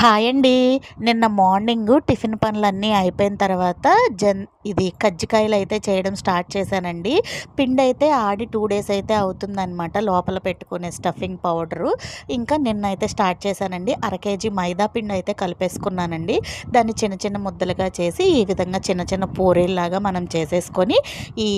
Hi అండి. నిన్న morning tiffin పనులన్నీ అయిపోయిన తర్వాత జన్ ఇది కజ్జికాయలు అయితే చేయడం స్టార్ట్ చేశానండి. పిండి అయితే ఆడి టూ డేస్ అయితే అవుతుందన్నమాట. లోపల పెట్టుకునే స్టఫింగ్ పౌడరు. ఇంకా నిన్న అయితే స్టార్ట్ చేశానండి. అర కేజీ మైదా పిండి అయితే కలిపేసుకున్నానండి. దాన్ని చిన్న చిన్న ముద్దలుగా చేసి ఈ విధంగా చిన్న చిన్న పూరీల్లాగా మనం చేసేసుకొని ఈ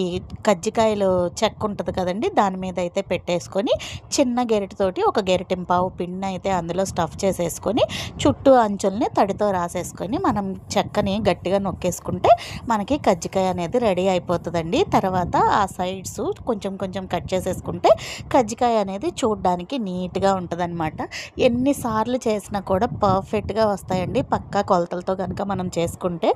కజ్జికాయలు చెక్క ఉంటుంది కదండి దాని మీద అయితే పెట్టేసుకొని చిన్న గెరిటితోటి ఒక గెరిటింపావు పిండి అయితే అందులో స్టఫ్ చేసేసుకొని చూ చుట్టూ అంచుల్ని తడితో రాసేసుకొని మనం చెక్కని గట్టిగా నొక్కేసుకుంటే మనకి కజ్జికాయ అనేది రెడీ అయిపోతుందండి. తర్వాత ఆ సైడ్స్ కొంచెం కొంచెం కట్ చేసేసుకుంటే కజ్జికాయ అనేది చూడడానికి నీట్గా ఉంటుందన్నమాట. ఎన్నిసార్లు చేసినా కూడా పర్ఫెక్ట్గా వస్తాయండి. పక్కా కొలతలతో కనుక మనం చేసుకుంటే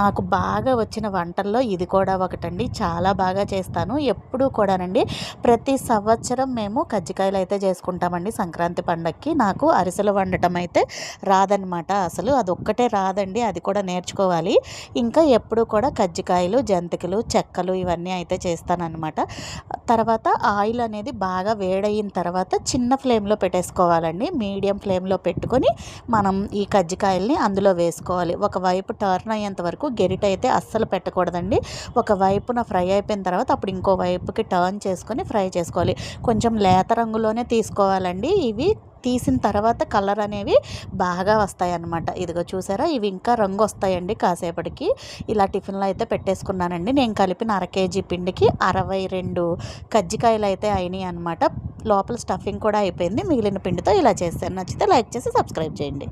నాకు బాగా వచ్చిన వంటల్లో ఇది కూడా ఒకటండి. చాలా బాగా చేస్తాను. ఎప్పుడూ కూడానండి ప్రతి సంవత్సరం మేము కజ్జికాయలు అయితే చేసుకుంటామండి. సంక్రాంతి పండగకి నాకు అరిసెలు వండటం అయితే రా రాదనమాట అసలు. అది ఒక్కటే రాదండి అది కూడా నేర్చుకోవాలి. ఇంకా ఎప్పుడు కూడా కజ్జికాయలు జంతికలు చెక్కలు ఇవన్నీ అయితే చేస్తానన్నమాట తర్వాత ఆయిల్ అనేది బాగా వేడయిన తర్వాత చిన్న ఫ్లేమ్లో పెట్టేసుకోవాలండి. మీడియం ఫ్లేమ్లో పెట్టుకొని మనం ఈ కజ్జికాయల్ని అందులో వేసుకోవాలి. ఒకవైపు టర్న్ అయ్యేంత వరకు గెరిట అయితే అస్సలు పెట్టకూడదండి. ఒక వైపున ఫ్రై అయిపోయిన తర్వాత అప్పుడు ఇంకో వైపుకి టర్న్ చేసుకొని ఫ్రై చేసుకోవాలి. కొంచెం లేత రంగులోనే తీసుకోవాలండి. ఇవి తీసిన తర్వాత కలర్ అనేవి బాగా వస్తాయి అన్నమాట ఇదిగో చూసారా? ఇవి ఇంకా రంగు వస్తాయండి కాసేపటికి. ఇలా టిఫిన్లో అయితే పెట్టేసుకున్నానండి. నేను కలిపిన అర కేజీ పిండికి అరవై రెండు కజ్జికాయలు అయితే అయినాయి అనమాట లోపల స్టఫింగ్ కూడా అయిపోయింది. మిగిలిన పిండితో ఇలా చేస్తాను నచ్చితే లైక్ చేసి సబ్స్క్రైబ్ చేయండి.